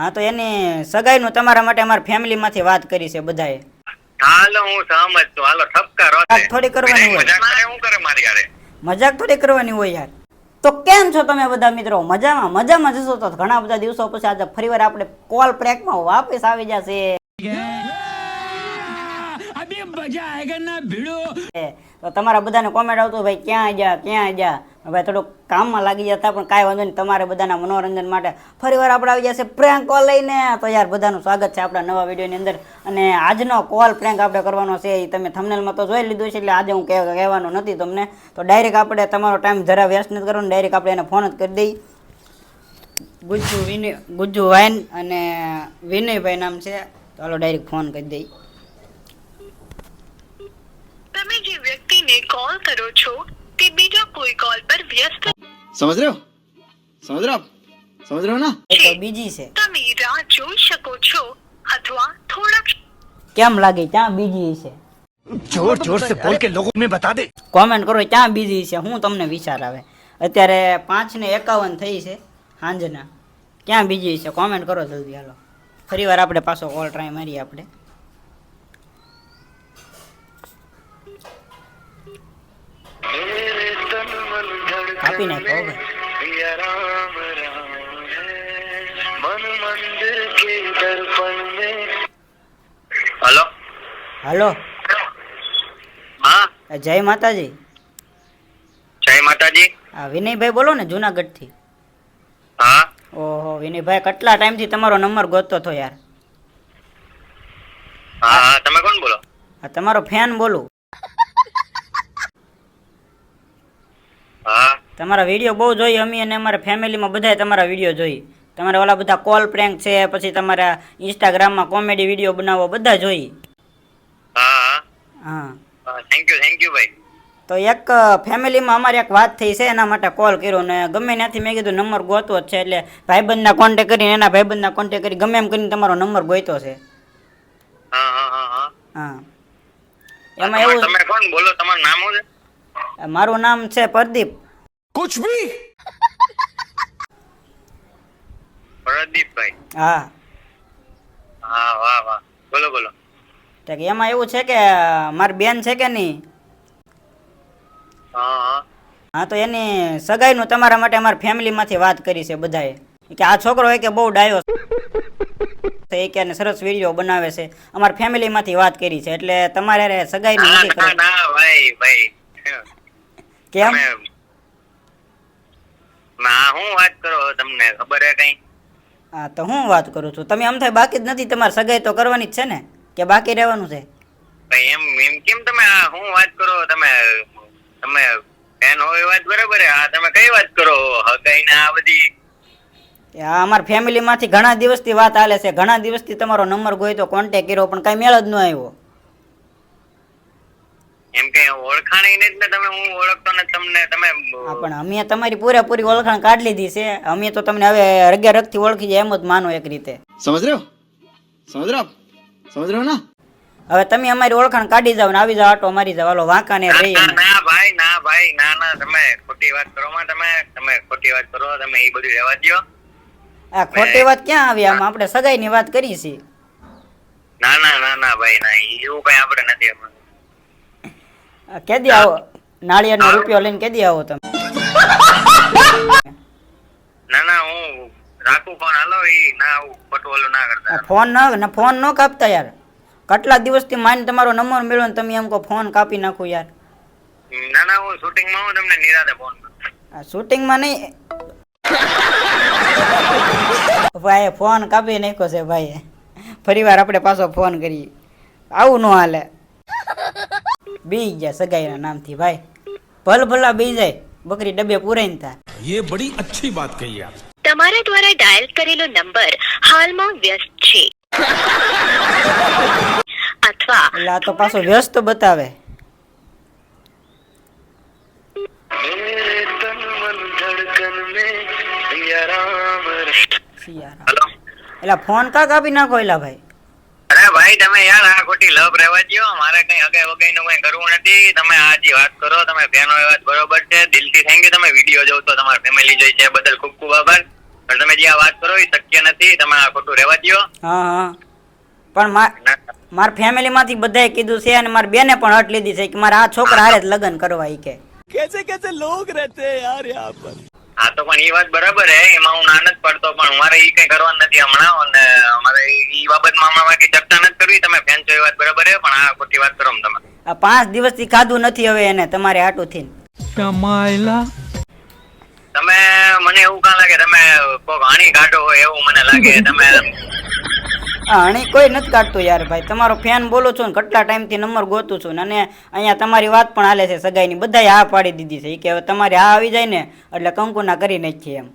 હા તો એની સગાઈનું તમારા માટે અમારા ફેમિલીમાંથી વાત કરી છે બધાએ. હાલો હું સહમત છું. હાલો ઠપકા થોડી કરવાની હોય. મજાક હું કરે મારી હારે? મજાક થોડી કરવાની હોય યાર. તો કેમ છો તમે બધા મિત્રો? મજામાં? મજામાં જશો તો ઘણા બધા દિવસો પછી આજે ફરીવાર આપણે કોલ પ્રેકમાં વાપસ આવી જશે. તો તમારા બધાને કોમેન્ટ આવતું ભાઈ ક્યાં ગયા ક્યાં ગયા ભાઈ થોડુંક કામમાં લાગી જતા, પણ કાંઈ વાંધો નહીં, તમારે બધાના મનોરંજન માટે ફરીવાર આપણે આવી જશે પ્રેન્ક કોલ લઈને. તો યાર, બધાનું સ્વાગત છે આપણા નવા વિડીયોની અંદર. અને આજનો કોલ પ્રેન્ક આપણે કરવાનો છે એ તમે થમનેલમાં તો જોઈ લીધું છે, એટલે આજે હું કહેવા- કહેવાનું નથી તમને. તો ડાયરેક્ટ આપણે તમારો ટાઈમ જરા વ્યસ્ત નથી કરવાનો ડાયરેક્ટ આપણે એને ફોન જ કરી દઈ ગુજ્જુ વિનય ગુજ્જુ વાઇન અને વિનયભાઈ નામ છે. તો હાલો ડાયરેક્ટ ફોન કરી દઈ તમે જે વ્યક્તિને કોલ કરો છો વ્યક્તિ બીજો કોઈ કોલ પર વ્યસ્ત સમજ રહ્યો? સમજ રહ્યો સમજ રહ્યો ના? તો બીજી છે. તમે રાહ જોઈ શકો છો અથવા થોડાક કેમ લાગે? ત્યાં બીજી છે? જોર જોર સે બોલ કે લોગો મે બતા દે. કોમેન્ટ કરો ક્યાં બીજી છે? હું તમને વિચાર આવે. અત્યારે પાંચ ને એકાવન થઈ છે સાંજના. ક્યાં બીજી છે? કોમેન્ટ કરો જલ્દી હાલો. ફરી વાર આપણે પાછો કોલ ટ્રાય મારીએ આપણે. કાપી નાખો હલો. હલો. હા. જય માતાજી. જય માતાજી. આ વિનયભાઈ બોલો ને જુનાગઢથી હા. ઓહો વિનયભાઈ કેટલા ટાઈમથી તમારો નંબર ગોતતો હતો યાર? હા હા તમે કોણ બોલો? તમારો ફેન બોલું હા તમારા વીડિયો બહુ જોઈ અમે અને અમારા ફેમિલીમાં બધાએ તમારા વીડિયો જોઈ તમારા ઓલા બધા કોલ પ્રેન્ક છે પછી તમારા ઇન્સ્ટાગ્રામમાં કોમેડી વીડિયો બનાવો બધા જોઈ હા હા. થેન્ક યુ થેન્ક યુ ભાઈ. તો એક ફેમિલીમાં અમારે એક વાત થઈ છે એના માટે કોલ કર્યો ને ગમે ત્યાંથી મેં કીધું નંબર ગોતવો જ છે એટલે ભાઈબંધના કોન્ટેક કરીને એના ભાઈબંધના કોન્ટેક કરી ગમે એમ કરીને તમારો નંબર ગોતો છે. હા એમાં એવું તમે કોણ? બોલો તમારું નામ શું છે? મારું નામ છે પ્રદીપ. કુછ ભી પ્રદીપભાઈ હા હા વાહ વાહ બોલો બોલો તો એમાં એવું છે કે મારી બેન છે કે નહીં હા તો એની સગાઈ નું તમારા માટે અમારા ફેમિલીમાંથી વાત કરી છે બધાએ. કે આ છોકરો હોય કે બહુ ડાયો છે. કે સરસ વીડિયો બનાવે છે. અમારા ફેમિલીમાંથી વાત કરી છે. એટલે તમારે સગાઈ નથી કેમ તમે હું વાત કરો તમને? ખબર હે કઈ? હા તો હું વાત કરું છું? તમે આમ થાય બાકી જ નથી તમારે સગાઈ તો કરવાની જ છે ને? કે બાકી રહેવાનું છે? ભાઈ એમ એમ કેમ તમે આ હું વાત કરો? તમે તમે ફેન હોય વાત બરાબર હે? આ તમે કઈ વાત કરો? હગાઈ ને આ બધી? આ અમારા ફેમિલીમાંથી ઘણા દિવસથી વાત હાલે છે. ઘણા દિવસથી તમારો નંબર ગોય તો કોન્ટેક કર્યો પણ કાંઈ મેળ જ ન આવ્યો. એમ કે ઓળખાણ ને જ તમે હું ઓળખતો ને તમને તમે હા પણ અમે તમારી પૂરેપૂરી ઓળખાણ કાઢી લીધી છે. અમે તો તમને હવે રગ્યા રગથી ઓળખી જાય એમ જ માનો એક રીતે. સમજ રહ્યો? સમજ રહ્યો? સમજ રહ્યો ના? હવે તમે અમારી ઓળખાણ કાઢી જાવ ને આવી જાવ આટો મારી જાવ હાલો વાંકા ને રહી ના ભાઈ ના ભાઈ ના ના તમે ખોટી વાત કરો માં તમે તમે ખોટી વાત કરો તમે એ બધું રહેવા દો આ ખોટી વાત ક્યાં આવી? આમાં આપણે સગાઈ ની વાત કરી છે. ના ના ના ના ભાઈ ના એવું કઈ આપણે નથી કેદી આવો નાળિયેરનો રૂપિયો લઈને કેદી આવો તમે. ના ના હું રાખું ફોન હાલો ઈ ના આવું ના કરતા. ફોન ન ફોન ન કાપતા યાર. કેટલા દિવસથી માને તમારો નંબર મેળવ્યો ને તમે એમ કહો ફોન કાપી નાખો યાર. ના ના હું તમને નિરાતે ફોન શૂટિંગમાં નહીં. ભાઈ ફોન કાપી નાખ્યો છે ભાઈ ફરી વાર આપણે પાછો ફોન કરીએ. આવું ન હાલે. બી ગયા સગાઈના નામથી ભાઈ. ભલ ભલા બી જાય. બકરી ડબ્બે પૂરાઈ ને યે બડી અચ્છી વાત કહી આપ. તમારા દ્વારા ડાયલ કરેલો નંબર હાલમાં વ્યસ્ત છે. અથવા લા તો પાછો વ્યસ્ત બતાવે. એલા ફોન કા કાપી નાખો એલા ભાઈ. ભાઈ તમે યાર આ ખોટી લવ રહેવા દો મારે કઈ અગાઈ વગાઈ નું કઈ કરવું નથી. તમે આજી વાત કરો તમે બેનો એ વાત બરોબર છે. દિલથી થેન્ક યુ તમે વીડિયો જોવ તો તમારી ફેમિલી જોઈ છે. બદલ ખૂબ ખૂબ આભાર. પણ તમે જે આ વાત કરો એ શક્ય નથી. તમે આ ખોટું રહેવા દો હા હા. પણ મારા ફેમિલી માંથી બધાએ કીધું છે અને મારા બેને પણ હટ લીધી છે કે મારા આ છોકરા હારે જ લગ્ન કરવા કે. કેસે કેસે લોક રહેતે યાર યહાં પર? હા તો પણ એ વાત બરાબર હે એમાં હું ના નથી પડતો પણ મારે એ કઈ કરવાનું નથી હમણાં અને મારે એ બાબતમાં હમણાં કઈ ચર્ચા નથી કરવી તમે ફેન છો એ વાત બરાબર હે પણ આ ખોટી વાત કરો તમે. આ પાંચ દિવસથી ખાધું નથી હવે એને તમારે આટું થી કમાયલા. તમે મને એવું કાં લાગે તમે કોઈ હાણી કાઢો હોય એવું મને લાગે તમે હણી કોઈ નથી કાઢતું યાર ભાઈ. તમારો ફેન બોલું છું ને કેટલા ટાઈમથી નંબર ગોતું છું ને અને અહીંયા તમારી વાત પણ હાલે છે સગાઈની. બધાએ હા પાડી દીધી છે. એ કે હવે તમારે હા આવી જાય ને એટલે કંકુના કરી નાખીએ એમ.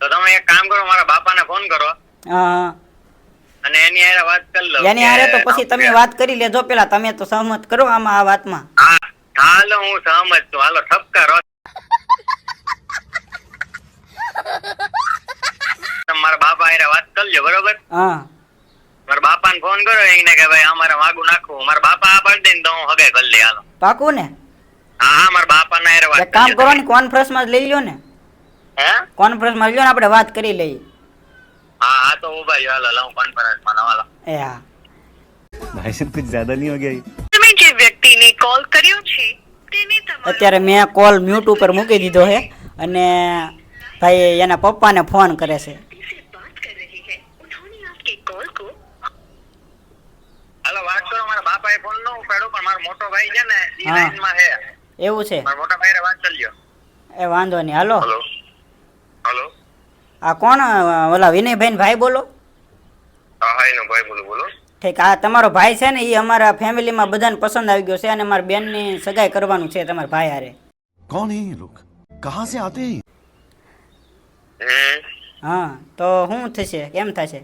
તો તમે એક કામ કરો મારા બાપાને ફોન કરો. હા. અને એની હારે વાત કરી લો એની હારે તો પછી તમે વાત કરી લેજો. પેલા તમે તો સહમત કરો આમાં આ વાતમાં. હા હાલો હું સહમત છું. હાલો ઠપકારો તમે મારા બાપા હારે વાત કરજો બરાબર? હા. મારા બાપાને ફોન કર્યો એને કે ભાઈ અમારે વાગું નાખવું. મારા બાપા આ પાડી દે તો હું હગે કરી લઈ હાલો પાકું ને? હા મારા બાપા ના રે કામ કરો કોન્ફરન્સમાં લઈ લ્યો ને. હે? કોન્ફરન્સમાં લ્યો ને આપણે વાત કરી લઈએ. હા હા તો ઊભા રહ્યો. હાલો લઉં કોન્ફરન્સમાં હાલો એ હા. ભાઈ સાહેબ કુછ જ્યાદા નહીં હો ગયા તમે જે વ્યક્તિને કોલ કર્યો છે તેને અત્યારે મેં કોલ મ્યુટ ઉપર મૂકી દીધો છે અને ભાઈ એના પપ્પાને ફોન કરે છે. ભાઈ છે ને એ હા. લાઈનમાં છે એવું છે મારા મોટા ભાઈ વાત કરજો એ વાંધો નહીં હાલો હલો હલો આ કોણ અ, ઓલા વિનયભાઈ ને ભાઈ બોલો હા હા એનો ભાઈ બોલો બોલો ઠીક આ તમારો ભાઈ છે ને એ અમારા ફેમિલીમાં બધાને પસંદ આવી ગયો છે અને મારા બેનની સગાઈ કરવાનું છે તમારા ભાઈ હારે कौन है ये लोग कहाँ से आते हैं હમ હા તો શું થશે કેમ થશે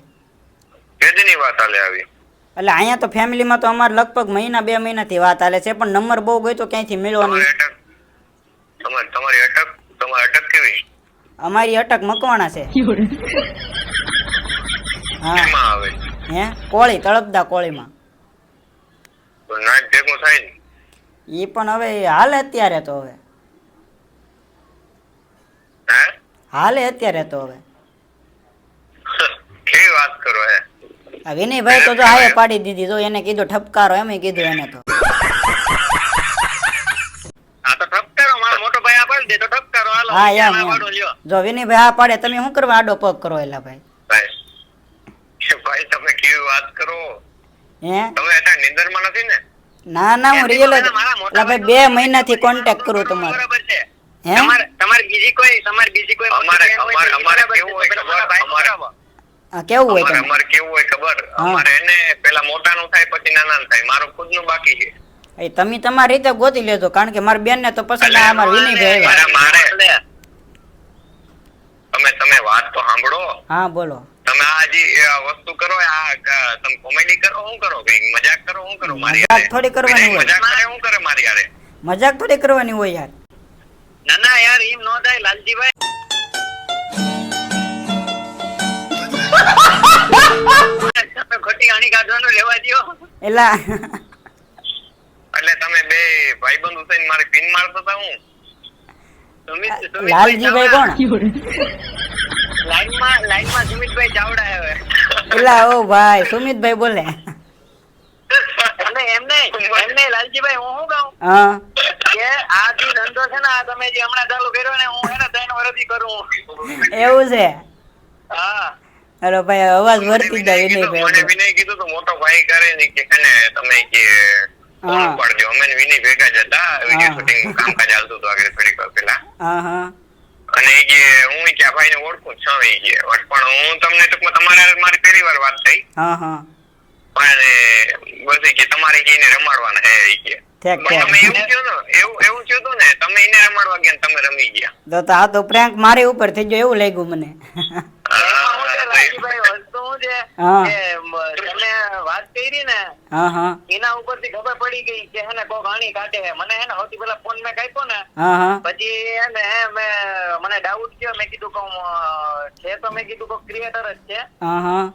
કેદીની વાત હાલે આવી એટલે અહીંયા તો ફેમિલીમાં તો અમારે લગભગ મહિના બે મહિનાથી વાત હાલે છે પણ નંબર બહુ ગયો તો ક્યાંયથી મેળવવાની? તમારી અટક? તમારી તમારી અટક? કેવી? અમારી અટક મકવાણા છે. હા. હે? કોળી તળપદા કોળીમાં. એ પણ હવે હાલે અત્યારે તો હવે. હાલે અત્યારે તો હવે કેવી વાત કરો હે આ વિનયભાઈ તો જો હાય પાડી દીધી તો એને કીધું ઠપકારો એમ કીધું એને તો. આ તો ઠપકારો મારો મોટો ભાઈ આ પાડી દે તો ઠપકારો. હાલો હા એમ જો વિનયભાઈ હા પાડે તમે શું કરવા આડો પગ કરો એલા ભાઈ? ભાઈ ભાઈ તમે કેવી વાત કરો? હે? તમે અત્યારે નિંદરમાં નથી ને? ના ના હું રિયલ એટલે ભાઈ બે મહિનાથી કોન્ટેક્ટ કરું તમારો. હે? તમારે તમારે બીજી કોઈ તમારે બીજી કોઈ અમારે અમારે અમારે કેવું હોય ખબર? અમારે હા કેવું હોય તમારે તમે અમારે કેવું હોય ખબર? અમારે એને પેલા મોટાનું થાય પછી નાનાનું થાય. મારું ખુદનું બાકી છે. એ તમે તમારી રીતે ગોતી લેજો કારણ કે મારી બેન ને તો પસંદ આ અમારા વિનયભાઈ આવ્યા. મારે મારે તમે તમે વાત તો સાંભળો. હા બોલો. તમે આ જે વસ્તુ કરો આ તમે કોમેડી કરો શું કરો? કઈ મજાક કરો હું કરો મારી મજાક થોડી કરવાની હોય. મજાક કરે હું કરે મારી યાર મજાક થોડી કરવાની હોય યાર. ના ના યાર એમ નો થાય લાલજીભાઈ. ખોટી આણી કાઢવાનું રહેવા દ્યો. એલા. એટલે તમે બે ભાઈબંધ થઈને મારી પિન મારતો હતા હું. સુમિતભાઈ લાલજીભાઈ કોણ? લાઈનમાં લાઈનમાં સુમિતભાઈ ચાવડા આવે એલા ઓ ભાઈ સુમિતભાઈ બોલે. લાલજીભાઈ હું શું કહું? હા. કે આ જે ધંધો છે ને આ તમે જે હમણાં ચાલુ કર્યો ને હું એને ત્રણ વર્ષથી કરું. એવું છે? હા. અરે ભાઈ અવાજ વર્તી જાય જાય ભાઈ મને વિનય કીધું તો મોટો ભાઈ કરે ને કે કને તમે કે ફોન હા. અમે વિનય ભેગા જ હતા. વીડિયો શૂટિંગ કામકાજ ચાલતું હતું આગળ થોડીક વાર પહેલા. હા હા. અને કે હું કે આ ભાઈને ઓળખું છું એ કે. પણ હું તમને ટૂંકમાં તમારે મારી પહેલી વાર વાત થઈ. હા હા. પણ બસ કે તમારે કે એને રમાડવાના હે એ કે. તમે એવું થયું એવું એવું થયું ને તમે એને રમાડવા ગયા તમે રમી ગયા. તો તો આ તો પ્રેન્ક મારી ઉપર થઈ ગયો એવું લાગ્યું મને. હા. તમે વાત કરી ને હા એના ઉપરથી ખબર પડી ગઈ કે હેને કોક આણી કાઢે મને હે સૌથી પહેલા ફોન મેં કાપ્યો ને હા હા. પછી હે ને મને ડાઉટ થયો. મેં કીધું કહું છે તો મેં કીધું કોક ક્રિએટર જ છે.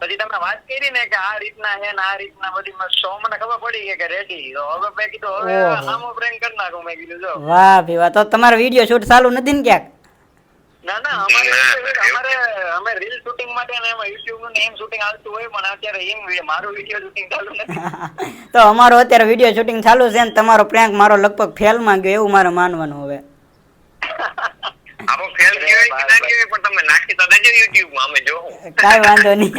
પછી તમે વાત કરી ને કે આ રીતના હે ને આ રીતના બધી મ- મને ખબર પડી ગઈ કે રેડી તો હવે મેં કીધું હવે ઓહો. પ્રેન્ક કરી નાખું મેં કીધું જો. વાહ ભી તો તમારો વીડિયો શૂટ ચાલુ નથી ને ક્યાંક? ના ના અમારે અમે રીલ શૂટિંગ માટે ને એમાં યુટ્યુબનું નેમ શૂટિંગ આવતું હોય પણ અત્યારે એમ મારું વીડિયો શૂટિંગ ચાલુ નથી તો અમારો અત્યારે વીડિયો શૂટિંગ ચાલુ છે ને તમારો પ્રેન્ક મારો લગભગ ફેલમાં ગયો એવું મારે માનવાનું હવે આપો ફેલ ગયો કે ના ગયો પણ તમે નાખી તો દેજો માં અમે જોવું કાઈ વાંધો નહીં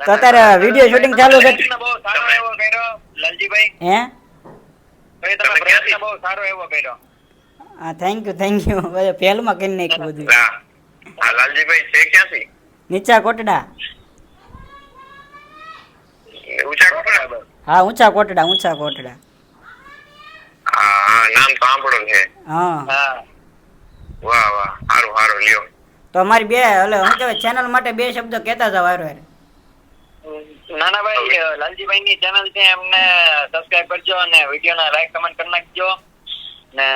તો અત્યારે વીડિયો શૂટિંગ ચાલુ છે બહુ સારો એવો કર્યો લાલજીભાઈ હે ભાઈ તમે તમે પ્રયત્ન બહુ સારો એવો કર્યો હા થેન્ક યુ થેન્ક યુ હવે પહેલમાં કરી નાખ્યું બધું. હા લાલજીભાઈ છે ક્યાંથી? નીચા કોટડા. ઊંચા કોટડા હા ઊંચા કોટડા ઊંચા કોટડા. હા નામ છે. હા. વાહ વાહ સારું સારું લ્યો. તો અમારી બે એટલે હું કહેવાય ચેનલ માટે બે શબ્દ કહેતા જાવ હારો હારે. નાના ભાઈ લાલજીભાઈ ની ચેનલ છે એમને સબસ્ક્રાઇબ કરજો અને વીડિયો ના લાઈક કમેન્ટ કરી નાખજો. ને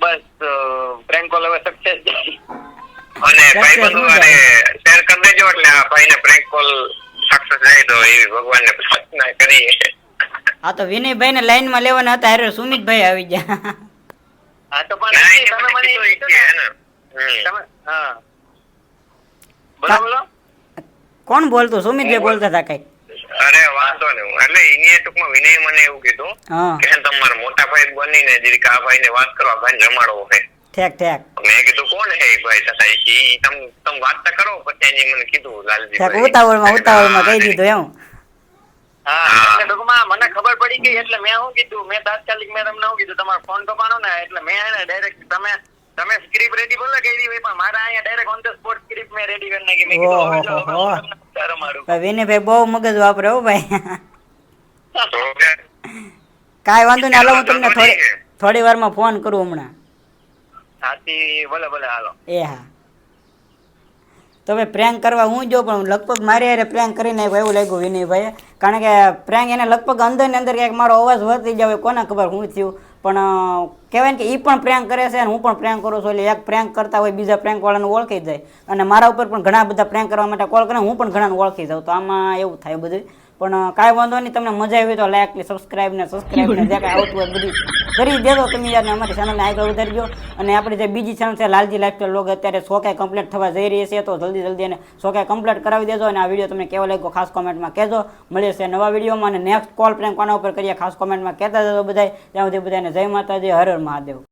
બસ પ્રેન્ક કોલ હવે સક્સેસ અને ભાઈબંધો અને શેર કરી દેજો એટલે આ ભાઈને પ્રેન્ક કોલ સક્સેસ જાય તો એવી ભગવાનને પ્રાર્થના કરીએ. આ તો વિનયભાઈ ને લાઈનમાં લેવાના હતા અરે સુમિતભાઈ આવી ગયા. હા તો પણ તમે મને હા. બોલો બોલો. કોણ બોલતું? સુમિતભાઈ બોલતા હતા કઈ? અરે વાંધો ને એટલે એની ટૂંકમાં વિનય મને એવું કીધું કે તમારા મોટા ભાઈ બનીને જરીક આ ભાઈને વાત કરવા ભાઈ રમાડવો છે. ઠેક ઠેક. મેં કીધું કોણ હે ભાઈ? તથા કે તમ તમ વાત તો કરો. પછી એની મને કીધું ઠેક લાલજીભાઈ ઉતાવળમાં ઉતાવળમાં કહી દીધું એમ. હા. ટૂંકમાં મને ખબર પડી ગઈ એટલે મેં શું કીધું મેં તાત્કાલિક મેં તમને શું કીધું તમારો ફોન કપાણો ને એટલે મેં એને ડાયરેક્ટ તમે તમે સ્ક્રિપ્ટ રેડી બોલો કરી હોય પણ મારા અહીંયા direct on the spot script May ready કરી નાખી. મે કીધું હવે જો મારું. ભાઈ વિનયભાઈ બહુ મગજ વાપરે હો ભાઈ. તો કે વાંધો નહીં હાલો હું તમને થોડી થોડી વારમાં ફોન કરું હમણાં. સાચી ભલે ભલે હાલો. એ હા. તમે પ્રેન્ક કરવા હું જો પણ લગભગ મારે હારે પ્રેન્ક કરી નાખ્યો એવું લાગ્યું વિનયભાઈએ. કારણ કે પ્રેન્ક એને લગભગ અંદર ને અંદર ક્યાંક મારો અવાજ વર્તી જાવ કોને ખબર હું થયું. પણ કહેવાય ને કે એ પણ પ્રેન્ક કરે છે અને હું પણ પ્રેન્ક કરું છું. એટલે એક પ્રેન્ક કરતા હોય, બીજા પ્રેન્કવાળાને ઓળખી જાય. અને મારા ઉપર પણ ઘણા બધા પ્રેન્ક કરવા માટે કોલ કરે, હું પણ ઘણાને ઓળખી જાઉં. તો આમાં એવું થાય બધું. પણ કાંઈ વાંધો નહીં, તમને મજા આવી તો લાઈક ને સબસ્ક્રાઇબ ને સબસ્ક્રાઈબ ને જે કાંઈ આવતું હોય બધું કરી દેજો તમે યાર અમારી ચેનલને આગળ વધારજો અને આપણી જે બીજી ચેનલ છે, લાલજી લાઈફસ્ટાઈલ લોગ અત્યારે સો કાંઈ કમ્પ્લીટ થવા જઈ રહી છે, તો જલ્દી જલ્દી એને સો કાંઈ કમ્પ્લીટ કરાવી દેજો અને આ વીડિયો તમને કેવો લાગ્યો ખાસ કોમેન્ટમાં કહેજો. મળીએ છે નવા વિડીયોમાં અને નેક્સ્ટ કોલ પ્રેમ કોના ઉપર કરીએ ખાસ કોમેન્ટમાં કહેતા જજો બધાય. ત્યાં સુધી બધાને જય માતાજી, હર હર મહાદેવ.